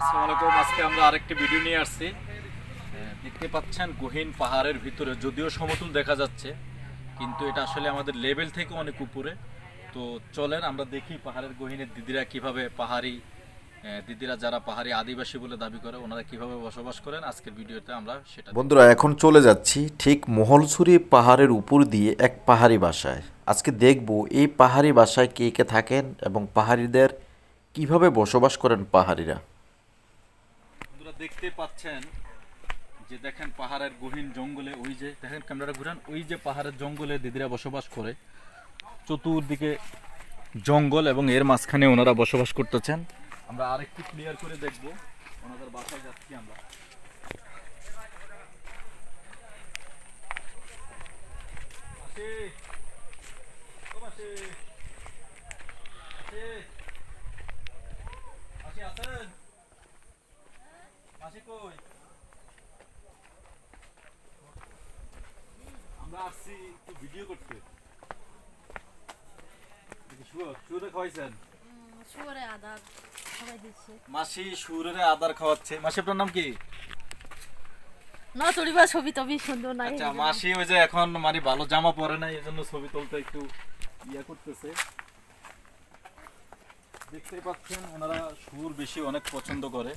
আসসালামু আজকে আমরা আরেকটি ভিডিও নিয়ে আসছি। দেখতে পাচ্ছেন পাহাড়ের ভিতরে, যদিও দেখা যাচ্ছে, কিন্তু এটা আসলে আমাদের লেভেল অনেক উপরে। তো চলেন আমরা দেখি পাহাড়ের দিদিরা পাহাড়ি দিদিরা যারা পাহাড়ি আদিবাসী বলে দাবি করে, ওনারা বসবাস করেন। আজকের আমরা সেটা বন্ধুরা, এখন চলে যাচ্ছি ঠিক মহলছড়ি পাহাড়ের উপর দিয়ে এক পাহাড়ি বাসায়। আজকে দেখব এই পাহাড়ি বাসায় কে কে থাকেন এবং পাহাড়িদের কীভাবে বসবাস করেন পাহাড়িরা। দেখতে পাচ্ছেন যে দেখেন পাহাড়ের গহীন জঙ্গলে ওই যে, দেখেন ক্যামেরাটা ঘুরান, ওই যে পাহাড়ের জঙ্গলে দিদিরা বসবাস করে। চতুর্দিকে জঙ্গল এবং এর মাঝখানে ওনারা বসবাস করতেছেন। আমরা আরেকটু ক্লিয়ার করে দেখব ওনাদের বাসায় যাচ্ছি আমরা। মাসি! মাসি! মাসি আছেন? মাসি কই? আমরা আসছি একটু ভিডিও করতে। সুরে খাওয়াইছেন? শুয়ারে আদা সবাই দিচ্ছে। মাসি সুরে আদার খাওয়াচ্ছে। মাসি আপনার নাম কি? না তুলিবা ছবি টবি সুন্দর নাই আচ্ছা মাসি ওই যে এখন মানে ভালো জামা পরে না এই জন্য ছবি তুলতে একটু ইয়া করতেছে। দেখতেই পাচ্ছেন ওনারা সুর বেশি অনেক পছন্দ করে।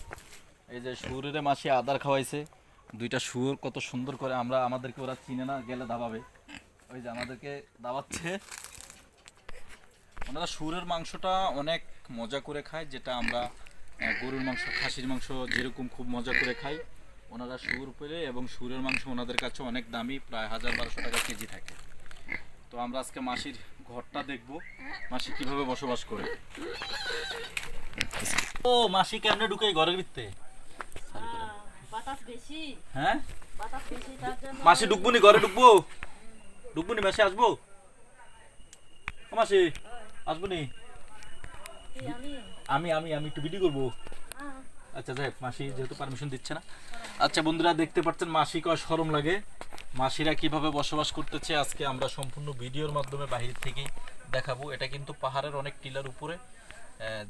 এই যে সুরের মাসি আদার খাওয়াইছে, দুইটা সুর কত সুন্দর করে আমরা, আমাদেরকে ওরা চিনে না, গেলে দাবাবে। ওই যে আমাদেরকে দাবাচ্ছে। ওনারা সুরের মাংসটা অনেক মজা করে খায়, যেটা আমরা গরুর মাংস, খাসির মাংস যেরকম খুব মজা করে খাই। ওনারা সুর পেলে এবং সুরের মাংস ওনাদের কাছে অনেক দামি, প্রায় হাজার বারোশো টাকা কেজি থাকে। তো আমরা আজকে মাসির ঘরটা দেখব। মাসি কীভাবে বসবাস করে। ও, মাসি কেমনে ঢুকে ঘরের ভিতরে? হ্যাঁ? মাসি ঢুকবো নি ঘরে ঢুকবো ঢুকবো নি মাসি আসব? মাসি আসব নি? আমি। আমি আমি আমি একটু ভিডিও করব। আচ্ছা যাই মাসি যেহেতু পারমিশন দিচ্ছে না। আচ্ছা বন্ধুরা দেখতে পাচ্ছেন মাসি কয় সরম লাগে। মাসিরা কীভাবে বসবাস করতেছে আজকে আমরা সম্পূর্ণ ভিডিওর মাধ্যমে বাহির থেকে দেখাবো। এটা কিন্তু পাহাড়ের অনেক টিলার উপরে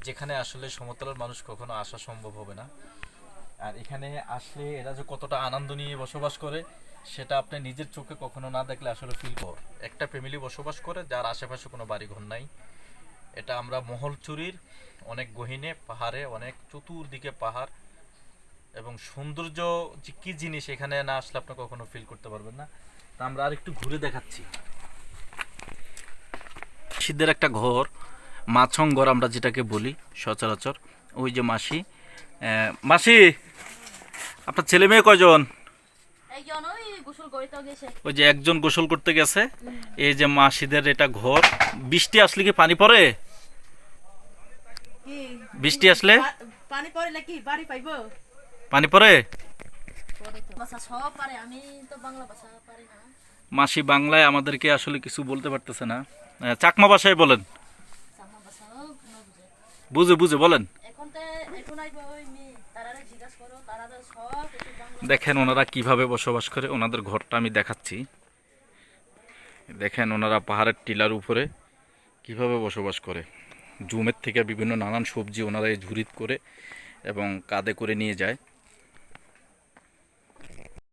যেখানে আসলে সমতলের মানুষ কখনো আসা সম্ভব হবে না। আর এখানে আসলে এরা যে কতটা আনন্দ নিয়ে বসবাস করে, সেটা আপনি নিজের চোখে কখনো না দেখলে আসলে ফিল কর। একটা ফ্যামিলি বসবাস করে, যার আশেপাশে কোনো বাড়িঘর নাই। এটা আমরা মহলচুরির অনেক গহীনে, পাহাড়ে, অনেক চতুর্দিকে পাহাড় এবং সৌন্দর্য যে কী জিনিস এখানে না আসলে আপনি কখনো ফিল করতে পারবেন না। তা আমরা আর একটু ঘুরে দেখাচ্ছি। সিদ্ধের একটা ঘর, মাছং ঘর আমরা যেটাকে বলি সচরাচর। ওই যে মাসি মাসি! আপনার ছেলে মেয়ে কয়জন? ওই যে একজন গোসল করতে গেছে এই যে মাসিদের এটা ঘর। বৃষ্টি আসলে কি পানি পড়ে? কি? বৃষ্টি আসলে? পানি পড়লে কি বাড়ি পাইবো? পানি পড়ে? পরে পারে পারি মাসি বাংলায় আমাদেরকে আসলে কিছু বলতে পারতেছে না। চাকমা ভাষায় বলেন। বুঝে বুঝে বলেন এখন তো এখন আইব ওই মেয়ে তারা জিজ্ঞাসা করো তারা তো সব একটু বাংলা দেখেন ওনারা কীভাবে বসবাস করে, ওনাদের ঘরটা আমি দেখাচ্ছি। দেখেন ওনারা পাহাড়ের টিলার উপরে কীভাবে বসবাস করে। জুমের থেকে বিভিন্ন নানান সবজি ওনারা এই ঝুরিত করে এবং কাঁধে করে নিয়ে যায়।